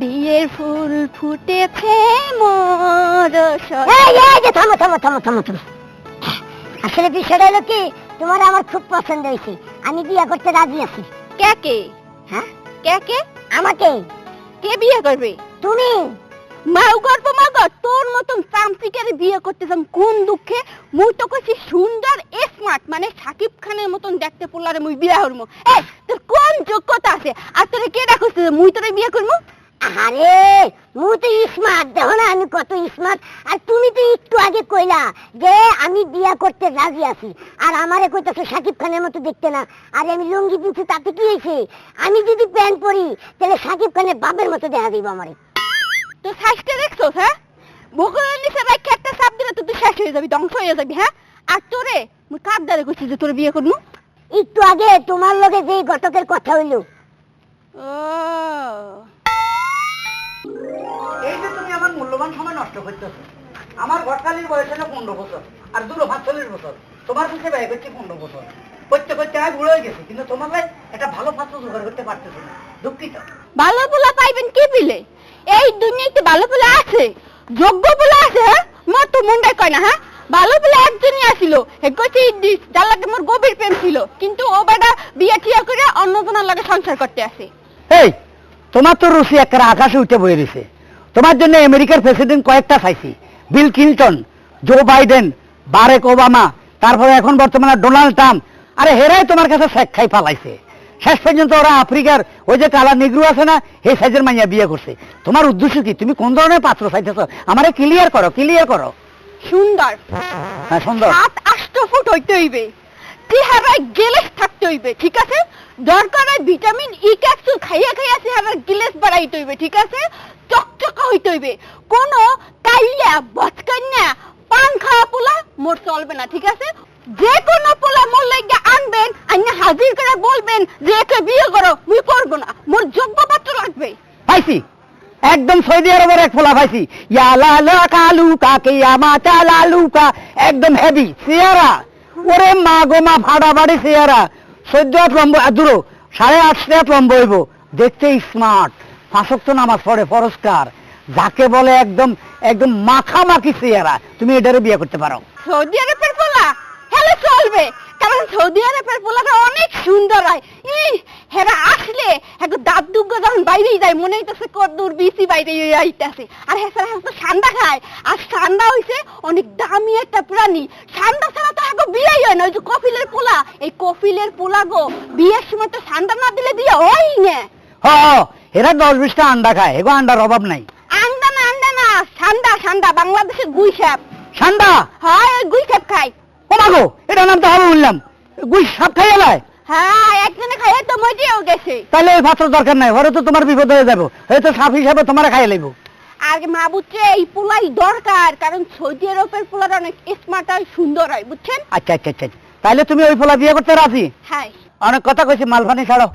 বিয়ের ফুল ফুটেছে মোর এই এই যে থামো থামো থামো থামো থামো। আসলে বিষয়টা হলো কি তোমার আমার খুব পছন্দ হয়েছে। আমি বিয়ে করতে রাজি আছি। কে কে? হ্যাঁ? কে কে? আমাকে? কে বিয়ে করবে? তুমি? মাও গর্ব মা গো তোর মতন তান্ত্রিকের বিয়ে করতে যাম কোন দুঃখে? মুই তো কইছি সুন্দর স্মার্ট মানে সাকিব খানের মতন দেখতে পোলারে মুই বিয়ে করব এই তোর কোন যোগ্যতা আছে? আর তোরে কে ডাকছে? মুই তোরে বিয়ে করব আরে মু তো স্মার্ট দেখো না আমি কত স্মার্ট আর তুমি তো একটু আগে কইলা যে আমি বিয়া করতে রাজি আছি। আর আমারে কইতাছো সাকিব খানের মতো দেখতে না। আরে আমি লুঙ্গি পিনছি তাতে কি হয়েছে? আমি যদি প্যান্ট পরি তাহলে সাকিব খানের বাপের মতো দেখা দিব আমারে। তো শ্বাসটা দেখছ হ্যাঁ? নিচে চাপ দিলে তো তুই শেষ হয়ে যাবি ধ্বংস হয়ে যাবি হ্যাঁ? আর তোরে মুই কার দ্বারে কইছি যে তোরে বিয়ে করব একটু আগে তোমার লগে যে ঘটকের কথা হইল। ও। নষ্ট করতেছো আমার ঘটকালির বয়স হলো পনেরো বছর আর দুটো পাঁচচল্লিশ বছর। তোমার কাছে ব্যয় করছি পনেরো বছর। করতে করতে আমি বুড়ো হয়ে গেছি কিন্তু তোমার ভাই একটা ভালো পাত্র জোগাড় করতে পারতেছি না। দুঃখিত। ভালো পোলা পাইবেন কি পিলে এই দুনিয়াতে ভালো পোলা আছে যোগ্য পোলা আছে হ্যাঁ? মোর তো মন্ডাই কয় না হ্যাঁ? ভালো পোলা একজনই আসিল যার লাগে মোর গভীর প্রেম ছিল। কিন্তু ও বেটা বিয়ে টিয়া করে অন্যজনের লাগে সংসার করতে আসে। এই তোমার তো রুচি একটা আকাশে উঠে বয়ে রয়েছে তোমার জন্য আমেরিকার প্রেসিডেন্ট কয়েকটা চাইছি। Bill Clinton Joe Biden Barack Obama তারপরে এখন বর্তমানে ডোনাল্ড ট্রাম্প আরে হেরাই তোমার কাছে শেখ খাই ফালাইছে। শেষ পর্যন্ত ওরা আফ্রিকার ওই যে কালা নিগ্রু আছে না এই সাইজের মাইয়া বিয়ে করছে। তোমার উদ্দেশ্য কি? তুমি কোন ধরনের পাত্র চাইতেছ? আমারে ক্লিয়ার করো ক্লিয়ার করো। সুন্দর। হ্যাঁ সুন্দর। সাত আষ্ট ফুট হইতে হইবে। চেহারায় গেলেস থাকতে হইবে ঠিক আছে? দরকার ভিটামিন ই ক্যাপসুল খাইয়া খাইয়া চেহারার গিলেস বাড়াইতে হইবে ঠিক আছে? চকচকা হইতে হইবে। কোন বচকান্যা পান খাওয়া পোলা মোর চলবে না, ঠিক আছে? যে পোলা মোর লাগিয়া আনবেন হাজির করে বলবেন যে একে বিয়ে করো, মুই করব না। মোর যোগ্য পাত্র লাগবে। পাইছি। একদম সৌদি আরবের এক ফোলা পাইছি। একদম হেভি সিয়ারা ওরে মা গো মা ফাড়া বাড়ি সিয়ারা চোদ্দ হাত লম্ব দূরো, সাড়ে আটশো হাত লম্ব হইব। দেখতে স্মার্ট ফাঁসক তো নামাজ পড়ে, পরস্কার। যাকে বলে একদম একদম মাখামাখি সিয়ারা, তুমি এটারে বিয়ে করতে পারো। সৌদি আরবের পোলা? হ্যালো, চলবে। কারণ সৌদি আরবের পোলাটা অনেক সুন্দর হয়। ই হেরা আসলে একটু দাঁত দুগ্গ যখন বাইরেই যায়, মনে হইতেছে কদ্দুর বিসি বাইরে আইতাছে। আর হেসারা তো সান্ডা খায়। আর সান্ডা হইছে অনেক দামি একটা প্রাণী। সান্ডা ছাড়া তো আগে বিয়েই হয় না। ওই যে কফিলের পোলা। এই কফিলের পোলা গো, বিয়ের সময় তো সান্ডা না দিলে বিয়ে হয় না। হ এরা দশ বিশটা আন্ডা খায় এগো আন্ডার অভাব নাই। আন্ডা না আন্ডা না সান্ডা বাংলাদেশের গুই সাপ। ঠান্ডা হয় গুই সাপ খায়। ও মাগো এটা নাম তো হবে বললাম গুই সাপ খাই এলায় হ্যাঁ একজনে খাইয়ে তো মজেও গেছে। তাহলে এই পাত্র দরকার নাই ওরা তো তোমার বিপদ হয়ে যাব। হয়তো সাপ হিসাবে তোমার খাইয়ে লইব। আর মা বুঝছে এই পোলাই দরকার কারণ সৌদি আরবের পোলার অনেক স্মার্ট হয় সুন্দর হয় বুঝছেন? আচ্ছা আচ্ছা আচ্ছা আচ্ছা। তাহলে তুমি ওই ফোলা বিয়ে করতে রাজি? হ্যাঁ। অনেক কথা কইছি মালফানি ছাড়ো।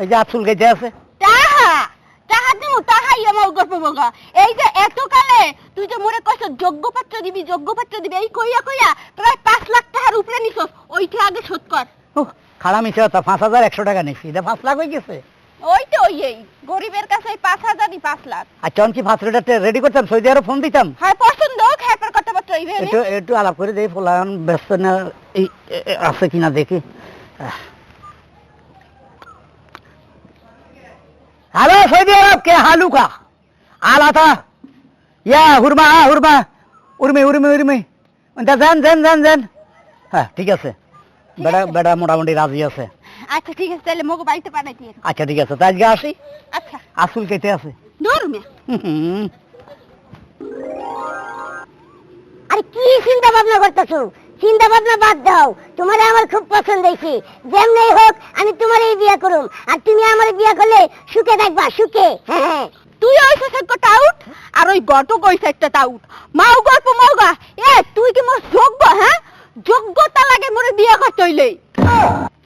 এই যে আচুল গেছে আছে। তাহা তাহা দিমু তাহাই আমার গল্প বগা এই যে এত কালে তুই যে মোরে কইছ যোগ্য পাত্র দিবি যোগ্য পাত্র দিবি এই কইয়া কইয়া প্রায় পাঁচ লাখ টাকার উপরে নিছস ওইটা আগে শোধ কর। মিশে হতো পাঁচ হাজার একশো টাকা নিচ্ছি এটা পাঁচ লাখ হয়ে গেছে। ওই তো ওই এই গরিবের কাছে ওই পাঁচ হাজারই পাঁচ লাখ। আচ্ছা কি পাঁচ লিটার রেডি করতাম সৌদি আরব ফোন দিতাম? হয় পছন্দ হোক হ্যাঁ পর কথাবার্তা হইবে একটু একটু আলাপ করে দেই ফোলা ব্যস্ত না এই আছে কিনা দেখি। হ্যালো সৌদি আরব কে হালুকা আলা থা ইয়া হুরমা হা হুরমা উর্মি উর্মি উর্মি যান যান যান যান হ্যাঁ ঠিক আছে বেড়া বেড়া মোটামুটি রাজি আছে আচ্ছা ঠিক আছে তাহলে মোকে বাড়িতে পাঠাই দিয়ে আচ্ছা ঠিক আছে আজকে আসি আচ্ছা আসুল কেটে আছে দূর আরে কি চিন্তা ভাবনা করতেছো চিন্তা ভাবনা বাদ দাও। তোমার আমার খুব পছন্দ হয়েছে। যেমনি হোক আমি তোমার এই বিয়ে করুম। আর তুমি আমার বিয়ে করলে সুখে থাকবা সুখে। হ্যাঁ হ্যাঁ। তুই ওইসে একটা টাউট আর ওই গট কইছে একটা টাউট মাও গল্প মাওগা এ তুই কি মোর যোগ্য হ্যাঁ? যোগ্যতা লাগে মোরে বিয়ে করতে হইলে।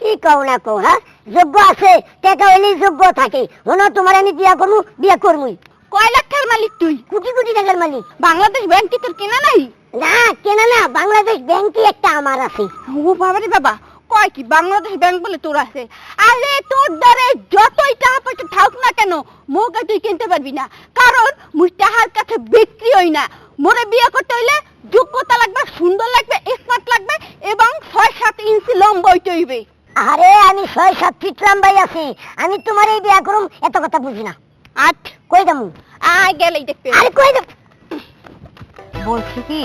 কি কও না কও হ্যাঁ? যোগ্য আছে টাকা হইলেই যোগ্য থাকে। হনো তোমার আমি বিয়ে করব বিয়ে করবই কয় লাখ টাকার মালিক তুই? কোটি কোটি টাকার মালিক। বাংলাদেশ ব্যাংক কি তোর কেনা নাই? না কেন না বাংলাদেশ ব্যাংকে একটা আমার আছে। ও বাবা রে বাবা কয় কি বাংলাদেশ ব্যাংক বলে তোর আছে? আরে তোর দ্বারে যতই টাকা পয়সা থাক না কেন মোকে তুই কিনতে পারবি না। কারণ মুই টাকার কাছে বিক্রি হই না। মোরে বিয়ে করতে হইলে যোগ্যতা লাগবে সুন্দর লাগবে স্মার্ট লাগবে এবং ছয় সাত ইঞ্চি লম্বা হইতে হইবে। আরে আমি ছয় সাত ফিট লম্বাই আছি। আমি তোমার এই বিয়া করুম এত কথা বুঝি না। আট কই দামু আয় গেলেই দেখতে আরে কই দাম বলছি কি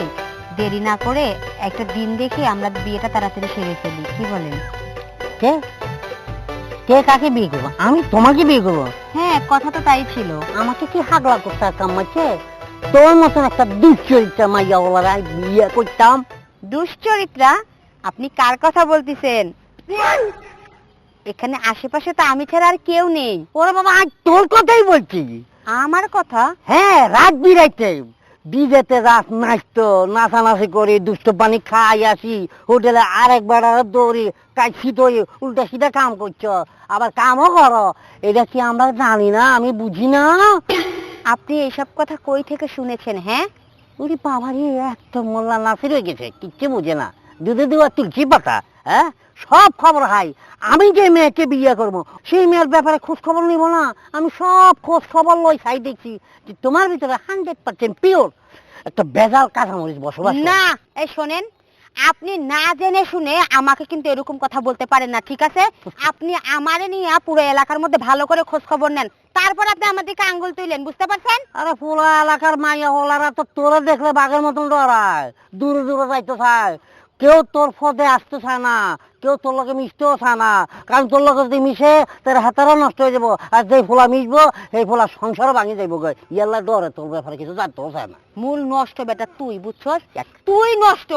দেরি না করে একটা দিন দেখে আমরা বিয়েটা তাড়াতাড়ি সেরে ফেলি কি বলেন? কে? কে কাকে বিয়ে করব? আমি তোমাকে বিয়ে করব? হ্যাঁ কথা তো তাই ছিল। আমাকে কি হাগলা করতে কামাচ্ছে তোর মতন একটা দুশ্চরিত্রা মাইয়া বিয়ে করতাম। দুশ্চরিত্রা? আপনি কার কথা বলতেছেন? এখানে আশেপাশে তো আমি ছাড়া আর কেউ নেই। ওরে বাবা আজ তোর কথাই বলছি। আমার কথা? হ্যাঁ রাত বিরাইতে। বিদেতে রাত নাচতো নাচানাচি করে দুষ্ট পানি খাই আসি হোটেলে আরেকবার আর দৌড়ি কাছি দৌড়ি উল্টা সিধা কাম করছ। আবার কামও করো। এটা কি আমরা জানি না? আমি বুঝি না। আপনি এইসব কথা কই থেকে শুনেছেন হ্যাঁ? উরি বাবারি একটা মোল্লা নাসির হয়ে গেছে কিচ্ছু বুঝে না। দুধে দেওয়া তুলসী পাতা হ্যাঁ? সব খবর হাই। আমি যে মেয়েকে বিয়ে করব সেই মেয়ের ব্যাপারে খোঁজ খবর নিব না। আমি সব খোঁজ খবর লই চাই দেখছি যে তোমার ভিতরে হান্ড্রেড পার্সেন্ট পিওর একটা বেজাল কাঁচামরিচ বসবাস না এই শোনেন আপনি না জেনে শুনে আমাকে কিন্তু এরকম কথা বলতে পারেন না ঠিক আছে? আপনি আমারে নিয়ে পুরো এলাকার মধ্যে ভালো করে খোঁজ খবর নেন। তারপর আপনি আমার দিকে আঙ্গুল তুইলেন বুঝতে পারছেন? আরে পুরো এলাকার মাইয়া হলারা তো তোরা দেখলে বাঘের মতন ডরায় দূরে দূরে যাইতে চায় কেউ তোর পদে আসতে চায় না কেউ তোর লগে মিশতেও চায় না। কারণ তোর লগে যদি মিশে তোর হাতারা নষ্ট হয়ে যাব। আর যেই ফোলা মিশবো সেই ফোলা সংসারও ভাঙি যাইব গে। ইয়াল্লা ডরে তোর ব্যাপারে কিছু জানতেও চায় না। মূল নষ্ট বেটা তুই বুঝছস? তুই নষ্ট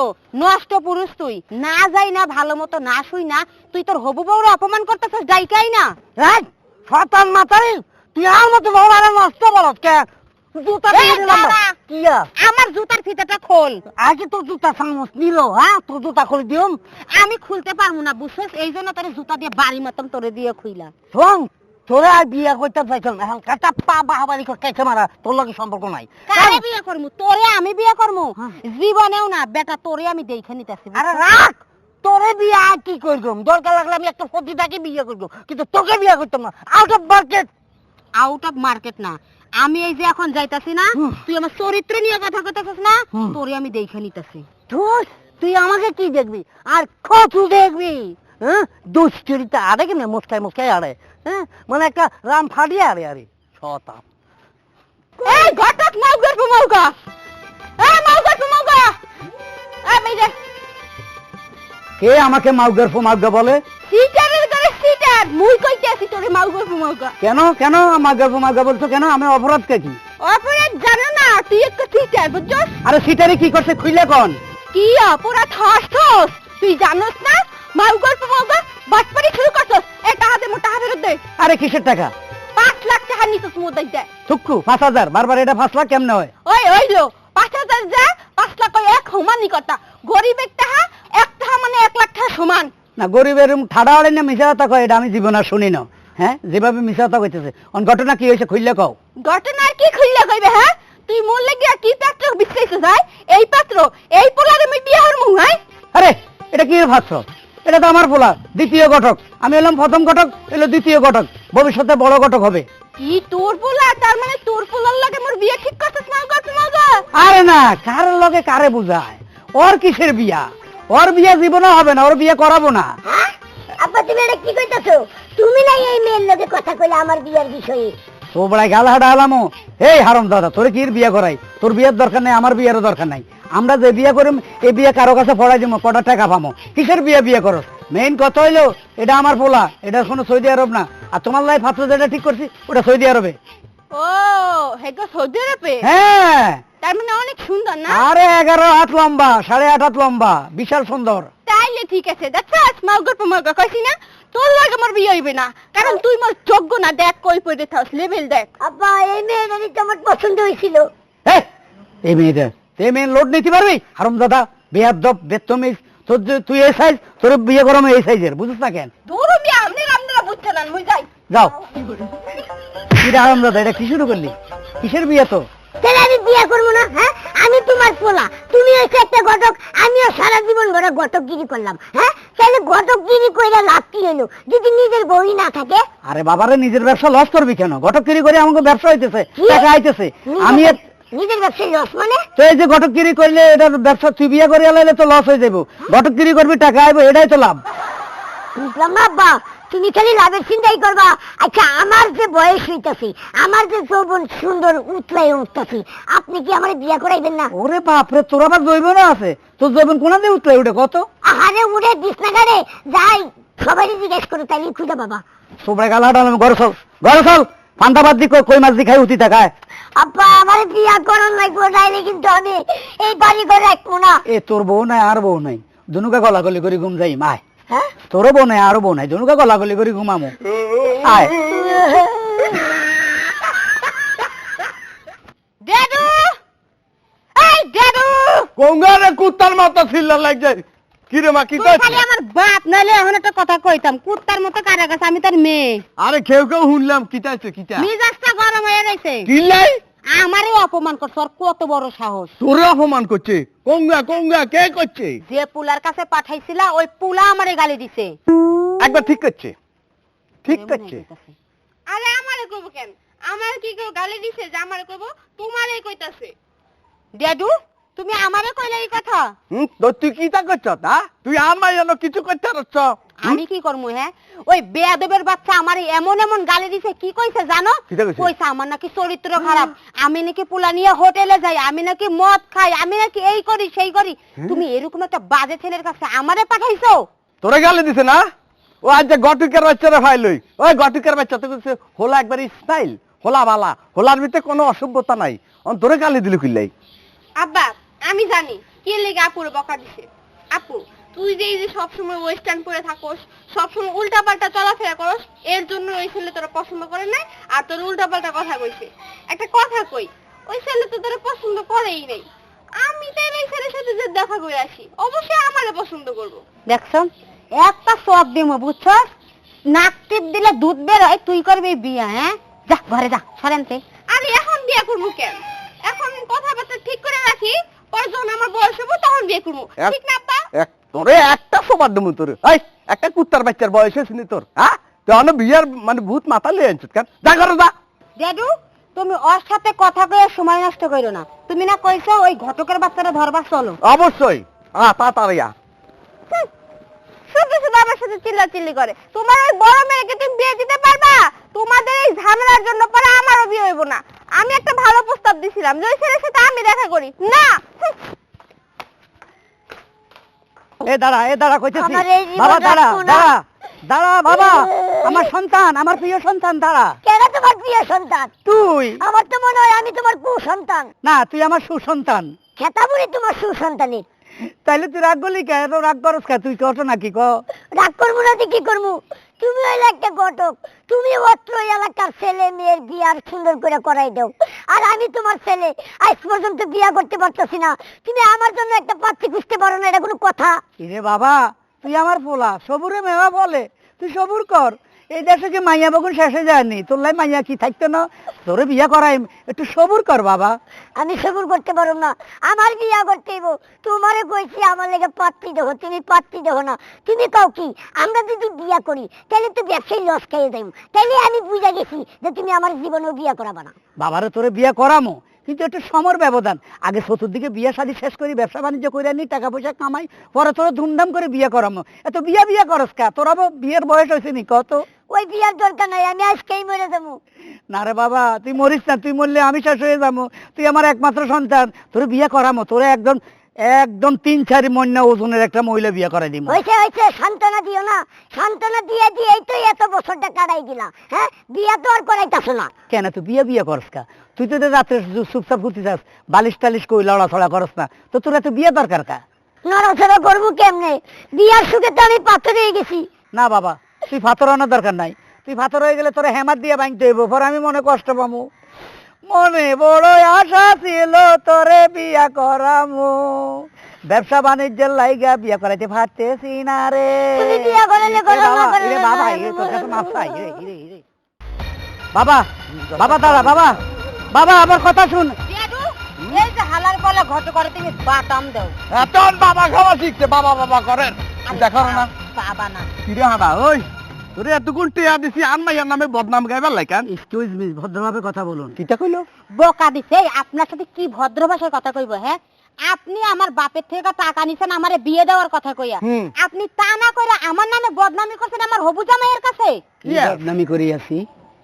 নষ্ট পুরুষ তুই। না যাই না ভালো মতো না শুই না তুই তোর হবু বউরে অপমান করতেছস যাইকাই না। রাজ শতান মাতারি তুই আর মতো ভগবানের নষ্ট বলত কে জুতা আমার জুতার ফিতাটা খোল। সামস নিল হ্যাঁ? তোর জুতা খুলে দিম আমি খুলতে পারব না বুঝছস? এই জন্য তোর জুতা দিয়ে বাড়ি মতন তোরে দিয়ে খুইলা শোন তোরা বিয়া করতে চাইছ না। কাটা পা বাহাবারি করে মারা তোর লগে সম্পর্ক নাই। কারে বিয়ে করমু? তোরে আমি বিয়ে করমু? হ্যাঁ। জীবনেও না বেটা তোরে আমি দেখে নিতেছি। আরে রাখ! তোরে বিয়া কি করলাম দরকার লাগলে আমি একটা পতিতাকে বিয়ে করব কিন্তু তোকে বিয়ে করতাম না। Out of market out of market না। আমি এই যে এখন যাইতাছি না তুই আমার চরিত্র নিয়ে কথা কইতাছিস না। তোরে আমি দেখে নিতেছি। ধুস তুই আমাকে কি দেখবি? আর কচু দেখবি? হ্যাঁ? দুশ্চরিতা আরে কেমনে আরে। হ্যাঁ? মানে একটা রাম ফাটিয়ে আরে আরে। এই ঘটক মাউগার মাউগা এই মাউগার মাউগা এই মেয়ে কে আমাকে মাউগার ফো মাউগা বলে? সিটার মুই কইতে আছি তোরে মাউগার মাউগা কেন? কেন? মাউগার ফো মাউগা বলছো কেন? আমি অপরাধ কে অপরাধ জানো না তুই একটা সিটার বুঝছস? আরে সিটারে কি করছে খুইলে কোন? কি অপরাধ হস তুই জানোস না? মাউগার মাউগা বাটপারি শুরু করছস। এ টাকা দে মোটা হাতের দে। আরে কিসের টাকা? পাঁচ লাখ টাকা নিছস মোদাই দে। থুকু পাঁচ হাজার। বারবার এটা পাঁচ লাখ কেমনে হয়? ওই ওইলো পাঁচ হাজার যা পাঁচ লাখ ওই এক সমানই কথা গরিবের টাকা এক টাকা মানে এক লাখ টাকা সমান। না গরিবের ঠাডা আড়ে না মিশা কথা কয় এটা আমি জীবন শুনি না। হ্যাঁ? যেভাবে মিশা কথা কইতেছে। অন ঘটনা কি হয়েছে খুললে কও। ঘটনার কি খুললে কইবে হ্যাঁ? তুই মরলে গিয়া কি পাত্র বিশ্লেষে যায় এই পাত্র এই পোলার আমি বিয়ে হরমু হ্যাঁ? আরে এটা কি ভাবছ এটা তো আমার পোলা দ্বিতীয় ঘটক। আমি এলাম প্রথম ঘটক এলো দ্বিতীয় ঘটক। ভবিষ্যতে বড় ঘটক হবে। কি তোর পোলা? তার মানে তোর পোলার লাগে মোর বিয়ে ঠিক করছিস না মাগা আরে না কার লগে কারে বুঝায়? ওর কিসের বিয়া? ওর বিয়া জীবনে হবে না ওর বিয়ে করাবো না। হ্যাঁ? আব্বা তুমি এটা কি কইতাছো? তুমি না এই মেয়ের লগে কথা কইলে আমার বিয়ের বিষয়ে। বড়াই গাল হাডা আলামো এই হারম দাদা তোর কি বিয়ে করাই? তোর বিয়ের দরকার নাই আমার বিয়েরও দরকার নাই। আমরা যে বিয়ে করিম এই বিয়ে কারও কাছে পড়াই দিব কটা টাকা পামো। কিসের বিয়ে বিয়ে করো? মেইন কথা হইল এটা আমার পোলা এটা কোনো সৌদি আরব না। আর তোমার লাই পাত্র যেটা ঠিক করছি ওটা সৌদি আরবে। ও হেগো সৌদি আরবে? হ্যাঁ। তার মানে অনেক সুন্দর না? আরে এগারো হাত লম্বা সাড়ে আট হাত লম্বা বিশাল সুন্দর। তাইলে ঠিক আছে দেখছস মাউগর মাউগা কইছি না? তোর লাগে মোর বিয়ে হইবে না কারণ তুই মোর যোগ্য না দেখ কই পড়ে থাকস লেভেল দেখ। আব্বা এই মেয়েটারই তো আমার পছন্দ হয়েছিল। এই, এই মেয়েটা এই মেয়ে লোড নিতে পারবি? হারম দাদা বেয়াদব বেতমিজ তোর যে তুই এই সাইজ তোর বিয়ে গরম এই সাইজের বুঝিস না কেন? দূর বিয়ে আপনারা আপনারা বুঝছেন না মুই যাই। যাও। কি রে হারাম দাদা এটা কি শুরু করলি? কিসের বিয়ে তো? তাহলে আমি বিয়ে করব না হ্যাঁ? আমি তোমার পোলা। তুমি হচ্ছে একটা ঘটক আমিও সারা জীবন ভরে ঘটকগিরি করলাম হ্যাঁ? তাহলে ঘটকগিরি কইরা লাভ কি হলো? যদি নিজের বই না থাকে? আরে বাবারে নিজের ব্যবসা লস করবি কেন? ঘটকগিরি করে আমাকে ব্যবসা হইতেছে? টাকা আইতেছে। আমি নিজের- ব্যবসায় লস মানে? তো এই যে ঘটকগিরি করলে এটার ব্যবসা তুই বিয়ে করে আলাইলে তো লস হয়ে যাব ঘটকগিরি করবি টাকা আইবো এটাই তো লাভ। তুমি খালি লাভের চিন্তাই করবা। আচ্ছা আমার যে বয়স হইতাছে আমার যে যৌবন সুন্দর উতলাই উঠতাছি আপনি কি আমার বিয়া করাইবেন না? ওরে তোর আবার আছে। তোর জৈবন কোনা দিয়ে উঠলে উঠে কত? আহারে উড়ে দিস না গাড়ে যাই সবাই জিজ্ঞেস করে তাইলে খুঁজে বাবা সোবড়ে গালা ডালাম ঘর চল ঘর চল। ফান্দাবাদ দি কই- মাছ দি খাই উঠি টাকায় আব্বা আমার বিয়া করার লাগবো নাইলে কিন্তু আমি এই বাড়ি ঘরে রাখব না। এ তোর বউ নাই আর বউ নাই। দুনুকা গলাগলি করে ঘুম যাই মায় হ্যাঁ? তোরও বউ নাই আরও বউ নাই দুনুকা গলাগলি করে ঘুমামো। আয়। ড্যাডু এই ড্যাডু গঙ্গারে কুত্তার মাথা ছিল্লা লাগ যায় কি রে মা কি তুই খালি আমার বাপ নাইলে এখন একটা কথা কইতাম কুত্তার মতো কারা গেছে আমি তার মেয়ে। আরে কেউ কেউ শুনলাম কিটাইছে কিটা মিজাজটা গরম হয়ে রয়েছে কি লাই আমারই অপমান করছে ওর কত বড় সাহস। তোরে অপমান করছে। কঙ্গা কঙ্গা কে করছে? যে পুলার কাছে পাঠাইছিলা ওই পুলা আমারে গালি দিছে। একবার ঠিক করছে। ঠিক করছে। আরে আমারে কইব কেন? আমার কি কেউ গালি দিছে যে আমারে কইব? তোমারই কইতাছে। ড্যাডু তুমি আমারে কইলে এই কথা? হুম তো তুই কি তা করছ তা? তুই আমার জন্য কিছু করতে পারছ? আমি কি করব হ্যাঁ? ওই বেয়াদবের বাচ্চা আমারে এমন এমন গালি দিছে কি কইছে জানো? কইছে? আমার নাকি চরিত্র খারাপ আমি নাকি পুলা নিয়ে হোটেলে যাই আমি নাকি মদ খাই আমি নাকি এই করি সেই করি। তুমি এরকম একটা বাজে ছেলের কাছে আমারে পাঠাইছো? তোরে গালি দিছে না? ও আজ যে গটুকের বাচ্চারা ফাইলই ওই গটুকের বাচ্চা তো কইছে হোলা একবার স্টাইল হোলা বালা হোলার ভিতরে কোনো অসভ্যতা নাই। অন তোরে গালি দিলি কিল্লাই আব্বা আমি জানি কি লেগে আপুর বকা দিছে? আপু তুই যে এই যে সবসময় ওয়েস্টার্ন পরে থাকোস সবসময় উল্টা পাল্টা চলাফেরা করস এর জন্য ওই ছেলে তোরা পছন্দ করে নাই আর তোর উল্টা পাল্টা কথা কইছে। একটা কথা কই ওই ছেলে তো তোরা পছন্দ করেই নাই। আমি তাই এই ছেলের সাথে যে দেখা করে আসি। অবশ্যই আমারে পছন্দ করব। দেখছ একটা সব দিমো বুঝছস? নাক টিপ দিলে দুধ বের হয় তুই করবি বিয়া হ্যাঁ? যা ঘরে যা সরেনতে আরে এখন বিয়ে করব কেন? এখন কথাবার্তা ঠিক করে রাখি পরে যখন আমার বয়স হব তখন বিয়ে করব। ঠিক না তোরে একটা সবার তোর। এই একটা কুত্তার বাচ্চার বয়স হয়েছে নি তোর হ্যাঁ? তুই অন্য বিয়ার মানে ভূত মাথা লিয়ে আনছিস কেন? যা করো যা। ড্যাডু তুমি ওর সাথে কথা কয়ে সময় নষ্ট করো না। তুমি না কইছো ওই ঘটকের বাচ্চারা ধরবা চলো। অবশ্যই। আ শুধু শুধু আমার সাথে চিল্লাচিল্লি করে। তোমার ওই বড় মেয়েকে তুমি বিয়ে দিতে পারবা? তোমাদের এই ঝামেলার জন্য পরে আমারও বিয়ে হইব না। আমি একটা ভালো প্রস্তাব দিছিলাম যে ওই ছেলের সাথে আমি দেখা করি। না! এ দাঁড়া এ দাঁড়া কইতেছি। আমার এই জীবন বাবা দাঁড়া দাঁড়া দাঁড়া বাবা আমার সন্তান আমার প্রিয় সন্তান দাঁড়া। কেন তোমার প্রিয় সন্তান? তুই। আমার তো মনে হয় আমি তোমার কুসন্তান। না তুই আমার সুসন্তান। তোমার সুসন্তানের। তাইলে তুই রাগ বলি কে রাগ করস কে তুই কত নাকি ক রাগ করব না কি করব? হইলে একটা ঘটক। তুমি অত্র এলাকার ছেলে, মেয়ের বিয়ার সুন্দর করে করাই দাও। আর আমি তোমার ছেলে, আজ পর্যন্ত বিয়া করতে পারতেছি না। তুমি আমার জন্য একটা পাত্রী খুঁজতে পারো না, এটা কোনো কথা? কিরে বাবা, তুই আমার পোলা, সবুরে মেওয়া বলে, তুই সবুর কর। এই দেশে কি মাইয়া বগুন শেষে যায়নি? তোর লাই মাইয়া কি থাকতো না? তোরে বিয়া করাই একটু সবুর কর বাবা। আমি সবুর করতে পারো না। আমার বিয়া করতে হইব। তোমারে কইছি আমার লেগে পাত্রী দেবো তুমি পাত্রী দেবো না তুমি কাও কি আমরা যদি বিয়া করি তাহলে তো ব্যবসায়ী লস খাইয়ে দেব তাহলে আমি বুঝা গেছি যে তুমি আমার জীবনেও বিয়া করাবা না। বাবারে তোরে বিয়া করামো। কিন্তু একটু সমর ব্যবধান। আগে চতুর্দিকে বিয়া শাদি শেষ করি ব্যবসা বাণিজ্য করে আনি টাকা পয়সা কামাই পরে তোরা ধুমধাম করে বিয়ে করামো। এত বিয়া বিয়া করস কা? তোরা আবার বিয়ের বয়স হয়েছে নি কত? ওই বিয়ার দরকার নাই আমি আজকেই মরে যাব। না রে বাবা তুই মরিস না তুই মরলে আমি শেষ হয়ে যাব। তুই আমার একমাত্র সন্তান তোর বিয়ে করামো তোরা একদম একদম তিন চারি মন্যা ওজনের একটা মহিলা বিয়ে করাই দিব হয়েছে হয়েছে সান্ত্বনা দিও না। সান্ত্বনা দিয়ে দিয়ে তো এত বছরটা কাটাই দিলা হ্যাঁ? বিয়া তো আর করাইতাছো না। কেন তুই বিয়ে বিয়ে করস কা? তুই তো রাত্রে চুপচাপ ঘুরতে যাস বালিশ টালিশ কই লড়াছড়া করস না তো তোর এত বিয়ে দরকার কা? নড়াচড়া করব কেমনে? বিয়ার সুখে তো আমি পাথর হয়ে গেছি। না বাবা তুই ফাতর আনার দরকার নাই। তুই ফাতর হয়ে গেলে তোর হেমার দিয়ে ভাঙতে হইব পর আমি মনে কষ্ট পামু। মনে বড় আশা ছিল তোরে বিয়া করামু। ব্যবসা বাণিজ্যের লাইগা বিয়া করাইতে পারতেছি না রে। বাবা, বাবা এরে। বাবা বাবা বাবা বাবা আমার কথা শুন। ড্যাডু এই যে হালার পালা ঘট করে তুমি বাটাম দাও। এখন বাবা খাওয়া শিখছে বাবা বাবা করেন। দেখা না। পাবা না। কিরে হাবা ওই। তোরে এতক্ষণ টেয়া দিছি আর মাইয়ার নামে বদনাম গাইবার লাইকান। এক্সকিউজ মি ভদ্রভাবে কথা বলুন। কিটা কইলো? বোকা দিছে আপনার সাথে কি ভদ্র ভাষায় কথা কইব হ্যাঁ? আপনি আমার বাপের থেকে টাকা নিছেন আমারে বিয়ে দেওয়ার কথা কইয়া। আপনি তা না কইরা আমার নামে বদনামি করছেন আমার হবু জামাইয়ের কাছে? কি বদনামি করি আছি?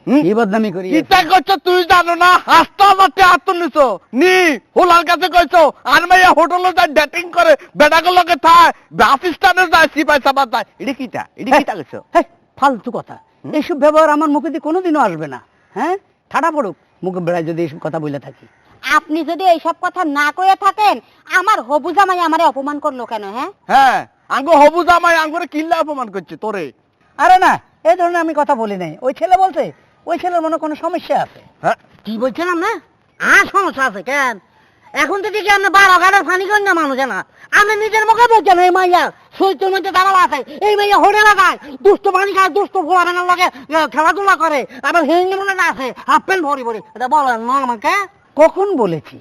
কি বদনামি করি কিটা করছ তুই জানো না? হাসতে হাসতে হাত নিছো। নি হোলার কাছে কইছো আর মাইয়া হোটেলে যায় ডেটিং করে বেটাগুলোকে থায় বাস স্ট্যান্ডে যায় সিপাই সাবা যায়। এটা কিটা এটা কিটা করছ হেই, ফালতু কথা। এইসব ব্যবহার আমার মুখে দিয়ে কোনোদিনও আসবে না হ্যাঁ? ঠাডা পড়ুক মুখে বেড়ায় যদি এইসব কথা বলে থাকি। আপনি যদি এইসব কথা না কইয়া থাকেন আমার হবু জামাই আমারে অপমান করল কেন হ্যাঁ? হ্যাঁ আঙ্গো হবু জামাই আঙ্গুরে কিল্লা অপমান করছে তোরে। আরে না এই ধরনের আমি কথা বলি নাই। ওই ছেলে বলছে ওই ছেলের মনে কোনো সমস্যা আছে? হ্যাঁ। কি বলছিলাম না? আর সমস্যা আছে কেন? এখন তো দেখি আমরা বারো ঘাটের ফানি করি না মানুষ না আমরা নিজের মুখে বলছেন এই মাইয়া সৈত্যের মধ্যে দাঁড়ানো আছে। এই মাইয়া হোটেলে যায় দুষ্ট পানি খায় দুষ্ট ফোলাবেনার লগে খেলাধুলা করে আবার হিন্দি মনে না আছে হাফ প্যান্ট ভরি ভরি। এটা বলেন না আমাকে? কখন বলেছি?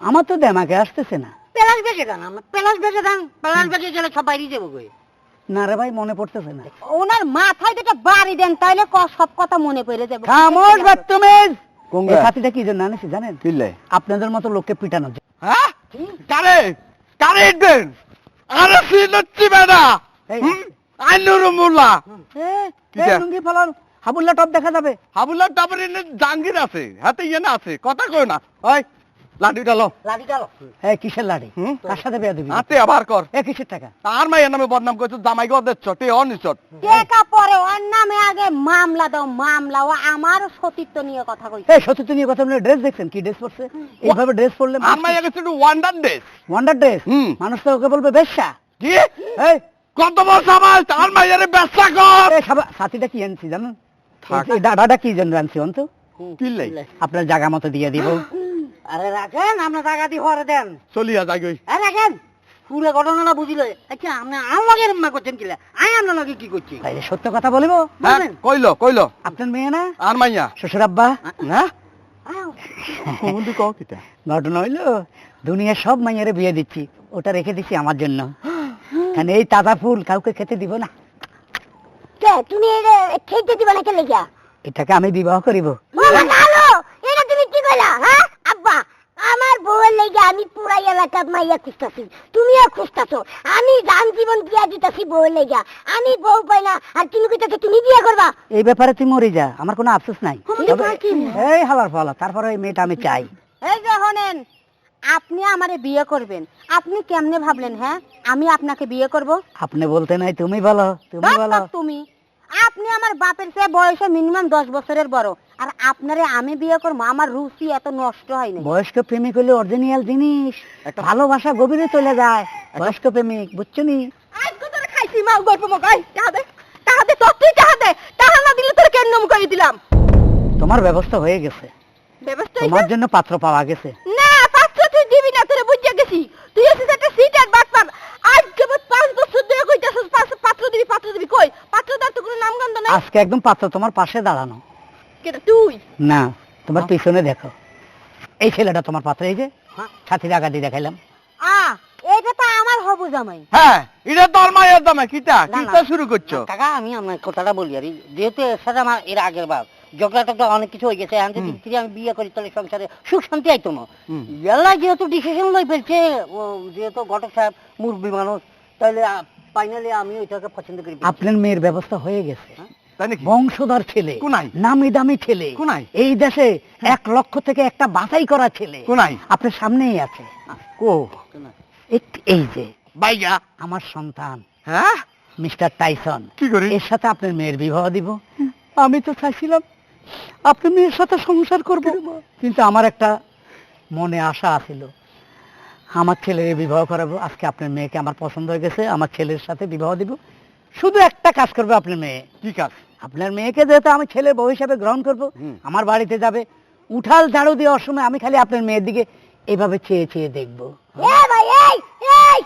আমার তো দেমাকে আসতেছে না। পেলাস বেঁচে দেন আমরা পেলাস বেঁচে দেন পেলাস বেঁচে গেলে সব বাইরে যাব কই না রে ভাই মনে পড়তেছে না। ওনার মাথায় থেকে বাড়ি দেন তাইলে ক- সব কথা মনে পড়ে যাবে। খামোশ কোনগা? এই ছাতিটা কি জন্য আনেছি জানেন? আপনাদের মতো লোককে পিটানো হ্যাঁ? কারে? কারে দেন আরে সিনচ্ছি বেটা আইনুর মুল্লা? লুঙ্গি ফলান হাবুল্লা টপ দেখা যাবে। হাবুল্লা টপের এনে জাঙ্গির আছে হাতে ইয়ে না আছে কথা কই না। ওই লাঠিটা লো। লাঠিটা লো। হ্যাঁ কিসের লাড়ি কার সাথে বেয়া দিবি। হাতে আবার কর। এ কিসের টাকা? আর মাইয়ের নামে বদনাম করছ জামাই গো দিচ্ছ টে অনিচট টেকা পরে ওর নামে আগে মামলা দাও মামলা। ও আমার সতীত্ব নিয়ে কথা কই এই সত্যি নিয়ে কথা বলে ড্রেস দেখছেন? কি ড্রেস পরছে? এইভাবে ড্রেস পরলে আর মাইয়া গেছে একটু ওয়ান্ডার ডেস ওয়ান্ডার ড্রেস মানুষ তো ওকে বলবে বেশ্যা। কি? এই। কত মাইয়ারে ব্যবসা কর। এই সাবা- কি আনছি। এই ডাডাটা কি জন্য আনছি অন্ত? আপনার জায়গা মতো দিয়ে দিব। আরে রাখেন আমরা টাকা দিয়ে ঘরে দেন। চলিয়া যাই গই। আরে রাখেন পুরো ঘটনাটা বুঝিলে আচ্ছা আপনি আমার এরম করছেন কিলা? আই আপনার লগে কি করছি? তাই সত্য কথা বলব হ্যাঁ কইলো কইলো। আপনার মেয়ে না? আর মাইয়া? শ্বশুর আব্বা? না। কোমন্দি কও কিটা ঘটনা হইল দুনিয়া সব মাইয়ারে বিয়ে দিচ্ছি ওটা রেখে দিচ্ছি আমার জন্য। কারণ এই তাজা ফুল কাউকে খেতে দিব না। কে তুমি এটা খেতে দিবা না এটাকে আমি বিবাহ করিব। ভালো এটা তুমি কি কইলা হ্যাঁ? আমার বউয়ের লেগে আমি পুরা এলাকা মাইয়া খুঁজতাছি। তুমিও খুঁজতাছো। আমি জান জীবন দিয়া দিতাছি বউয়ের লেগে। আমি বউ পাই না। আর তুমি কইতাছো তুমি বিয়ে করবা? এই ব্যাপারে তুই মরে যা। আমার কোনো আফসোস নাই। এই হালার ফালা তারপরে ওই মেয়েটা আমি চাই। এই যে হনেন আপনি আমারে বিয়ে করবেন। আপনি কেমনে ভাবলেন হ্যাঁ? আমি আপনাকে বিয়ে করব? আপনি বলতে নাই তুমি বলো তুমি বলো। তুমি। আপনি আমার বাপের চেয়ে বয়সে মিনিমাম দশ বছরের বড়। আর আপনারে আমি বিয়ে করব আমার রুচি এত নষ্ট হয় না বয়স্ক প্রেমিক হলে অরিজিনাল জিনিস ভালোবাসা গভীরে চলে যায়। বয়স্ক প্রেমিক বুঝছ নি? খাইছি মা গল্প মগাই টাহা দে তোর তুই টাহা দে। না দিলে তোর কেন করে দিলাম? তোমার ব্যবস্থা হয়ে গেছে। ব্যবস্থা তোমার জন্য পাত্র পাওয়া গেছে না পাত্র তুই দিবি না তোরে বুঝে গেছি তুই এসেছিস একটা সিট আর বাট পার আজ কেবল পাঁচ বছর ধরে কইতাছিস পাঁচ- পাত্র দিবি পাত্র দিবি কই পাত্র তার তো আজকে একদম পাত্র তোমার পাশে দাঁড়ানো। তুই? না তোমার পিছনে দেখো। এই ছেলেটা তোমার পাত্র এই যে সাথী টাকা দিয়ে দেখাইলাম। আ এটা তো আমার হবু জামাই। হ্যাঁ এটা তোর মায়ের দামে কিটা কিটা শুরু করছ? কাকা আমি আমার কথাটা বলি আর যেহেতু এর সাথে আমার এর আগের বার অনেক কিছু হয়ে গেছে এখন যদি ফিরে আমি বিয়ে করি তাহলে সংসারে সুখ শান্তি আইতো না। ইয়াল্লা যেহেতু ডিসিশন লই ফেলছে যেহেতু ঘটক সাহেব মুরব্বী মানুষ তাহলে ফাইনালি আমি ওইটাকে পছন্দ করি। আপনার মেয়ের ব্যবস্থা হয়ে গেছে। বংশধর ছেলে নামি দামি ছেলে এই দেশে এক লক্ষ থেকে একটা বাছাই করা ছেলে আপনার সামনেই আছে। কো? এই যে আমার সন্তান হ্যাঁ? Mister Tyson. কি করি? এর সাথে আপনার মেয়ের বিবাহ দিব। আমি তো চাইছিলাম আপনি মেয়ের সাথে সংসার করব? কিন্তু আমার একটা মনে আশা আছিল। আমার ছেলের বিবাহ করাবো আজকে আপনার মেয়েকে আমার পছন্দ হয়ে গেছে আমার ছেলের সাথে বিবাহ দিব। শুধু একটা কাজ করবে আপনার মেয়ে। কি কাজ? আপনার মেয়েকে যেহেতু আমি ছেলের বউ হিসাবে গ্রহণ করব আমার বাড়িতে যাবে উঠাল ঝাড়ু দেওয়ার সময় আমি খালি আপনার মেয়ের দিকে এভাবে চেয়ে চেয়ে দেখব। ভাই এই এই!